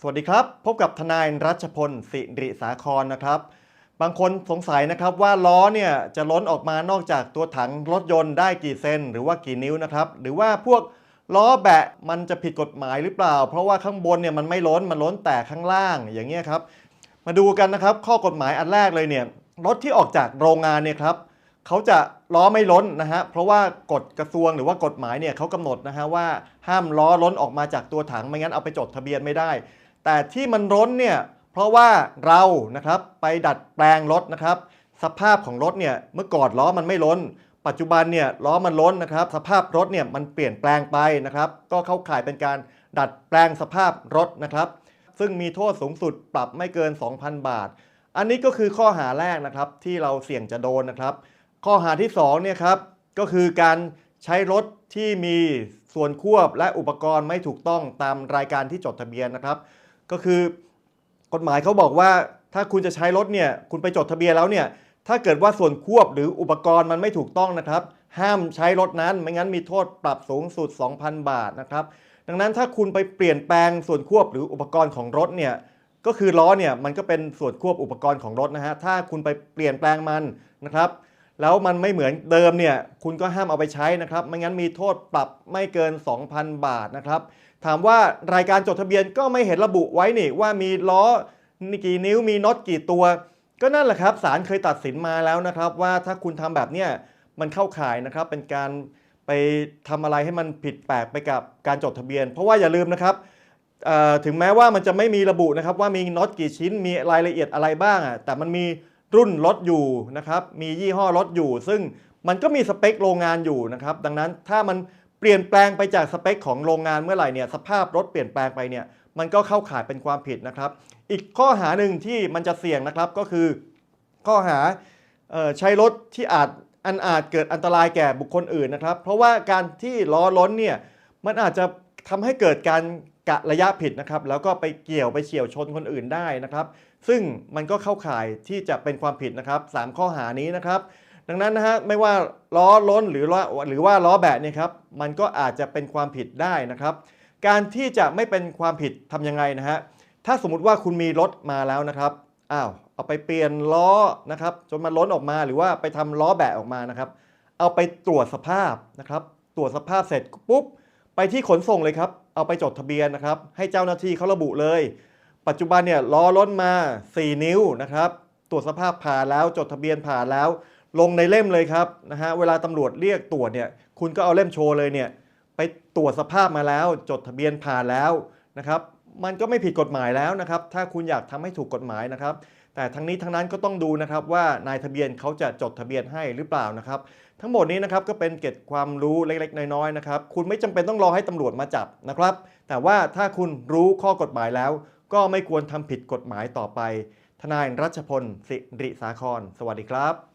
สวัสดีครับ พบกับทนายรัชพลสิริสาครนะครับ บางคนสงสัยนะครับว่าล้อเนี่ยจะล้นออกมานอกจากตัวถังรถยนต์ได้กี่เซนหรือว่ากี่นิ้วนะครับ หรือว่าพวกล้อแบะมันจะผิดกฎหมายหรือเปล่า เพราะว่าข้างบนเนี่ยมันไม่ล้นมันล้นแต่ข้างล่างอย่างเงี้ยครับ มาดูกันนะครับข้อกฎหมายอันแรกเลยเนี่ยรถที่ออกจากโรงงานเนี่ยครับเขาจะล้อไม่ล้นนะฮะเพราะว่ากฎกระทรวงหรือว่ากฎหมายเนี่ยเขากำหนดนะฮะว่าห้ามล้อล้นออกมาจากตัวถังไม่งั้นเอาไปจดทะเบียนไม่ได้ แต่ที่มันล้นเนี่ยเพราะว่าเรานะครับไปดัดแปลงรถนะครับ สภาพของรถเนี่ยเมื่อก่อนล้อมันไม่ล้น ปัจจุบันเนี่ยล้อมันล้นนะครับ สภาพรถเนี่ยมันเปลี่ยนแปลงไปนะครับ ก็เข้าข่ายเป็นการดัดแปลงสภาพรถนะครับ ซึ่งมีโทษสูงสุดปรับไม่เกิน 2,000 บาท อันนี้ก็คือข้อหาแรกนะครับที่เราเสี่ยงจะโดนนะครับ ข้อหาที่2เนี่ยครับก็คือการใช้รถที่มีส่วนควบและอุปกรณ์ไม่ถูกต้องตามรายการที่จดทะเบียนนะครับ ก็คือกฎหมายเขาบอกว่าถ้าคุณจะใช้รถเนี่ยคุณไปจดทะเบียนแล้วเนี่ยถ้าเกิดว่าส่วนควบหรืออุปกรณ์มันไม่ถูกต้องนะครับ ห้ามใช้รถนั้นไม่งั้นมีโทษปรับสูงสุด 2,000 บาทนะครับดังนั้นถ้าคุณไปเปลี่ยนแปลงส่วนควบหรืออุปกรณ์ของรถเนี่ยก็คือล้อเนี่ยมันก็เป็นส่วนควบอุปกรณ์ของรถนะฮะถ้าคุณไปเปลี่ยนแปลงมันนะครับ แล้วมันไม่เหมือนเดิมเนี่ยคุณก็ห้ามเอาไปใช้นะครับ ไม่งั้นมีโทษปรับไม่เกิน 2,000 บาทนะครับ ถามว่ารายการจดทะเบียนก็ไม่เห็นระบุไว้นี่ว่ามีล้อกี่นิ้วมีน็อตกี่ตัว ก็นั่นแหละครับศาลเคยตัดสินมาแล้วนะครับ ว่าถ้าคุณทำแบบเนี้ยมันเข้าข่ายนะครับ เป็นการไปทำอะไรให้มันผิดแปลกไปกับการจดทะเบียน เพราะว่าอย่าลืมนะครับถึงแม้ว่ามันจะไม่มีระบุนะครับว่ามีน็อตกี่ชิ้นมีรายละเอียดอะไรบ้างอะแต่มันมีรุ่นรถอยู่นะครับมียี่ห้อรถอยู่ ซึ่งมันก็มีสเปคโรงงานอยู่นะครับดังนั้นถ้ามัน เปลี่ยนแปลงไปจากสเปคของโรงงานเมื่อไหร่เนี่ยสภาพรถเปลี่ยนแปลงไปเนี่ยมันก็เข้าข่ายเป็นความผิดนะครับ อีกข้อหาหนึ่งที่มันจะเสี่ยงนะครับก็คือ ข้อหาออใช้รถที่อาจอันอาจเกิดอันตรายแก่บุคคลอื่นนะครับ เพราะว่าการที่ล้อล้นเนี่ยมันอาจจะทำให้เกิดการกะระยะผิดนะครับ แล้วก็ไปเกี่ยวไปเฉียวชนคนอื่นได้นะครับ ซึ่งมันก็เข้าข่ายที่จะเป็นความผิดนะครับสามข้อหานี้นะครับ ดังนั้นนะฮะไม่ว่าล้อล้นหรือล้อหรือว่าล้อแบะเนี่ยครับมันก็อาจจะเป็นความผิดได้นะครับ การที่จะไม่เป็นความผิดทำยังไงนะฮะถ้าสมมุติว่าคุณมีรถมาแล้วนะครับอ้าวเอาไปเปลี่ยนล้อนะครับจนมันล้นออกมาหรือว่าไปทำล้อแบะออกมานะครับ เอาไปตรวจสภาพนะครับ ตรวจสภาพเสร็จปุ๊บไปที่ขนส่งเลยครับ เอาไปจดทะเบียนนะครับ ให้เจ้าหน้าที่เขาระบุเลย ปัจจุบันเนี่ยล้อล้นมา 4 นิ้วนะครับ ตรวจสภาพผ่านแล้วจดทะเบียนผ่านแล้ว ลงในเล่มเลยครับนะฮะเวลาตำรวจเรียกตรวจเนี่ยคุณก็เอาเล่มโชว์เลยเนี่ยไปตรวจสภาพมาแล้ว จดทะเบียนผ่านแล้วนะครับมันก็ไม่ผิดกฎหมายแล้วนะครับ ถ้าคุณอยากทำให้ถูกกฎหมายนะครับ แต่ทั้งนี้ทั้งนั้นก็ต้องดูนะครับว่านายทะเบียนเขาจะจดทะเบียนให้หรือเปล่านะครับ ทั้งหมดนี้นะครับก็เป็นเก็ดความรู้เล็กๆ น้อยๆนะครับ คุณไม่จำเป็นต้องรอให้ตำรวจมาจับนะครับ แต่ว่าถ้าคุณรู้ข้อกฎหมายแล้ว ก็ไม่ควรทำผิดกฎหมายต่อไป ทนายรัชพลสิริสาคร สวัสดีครับ